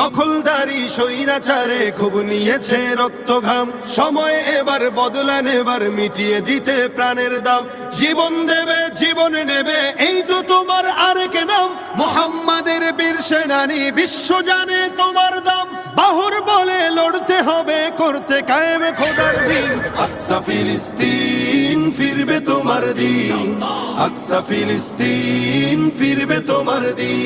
দখলদারি স্বৈরাচারে খুব নিয়েছে রক্ত ঘাম সময় এবার বদলা নেবার, মিটিয়ে দিতে প্রাণের দাম। জীবন দেবে, জীবন নেবে, এই তো তোমার আরেক নাম। মোহাম্মদের বীর সেনানি, বিশ্ব জানে তোমার দাম। বাহুর বলে লড়তে হবে, করতে কায়েম খোদার দিন। আকসা ফিলিস্তিন ফিরবে তোমার দিন। আকসা ফিলিস্তিন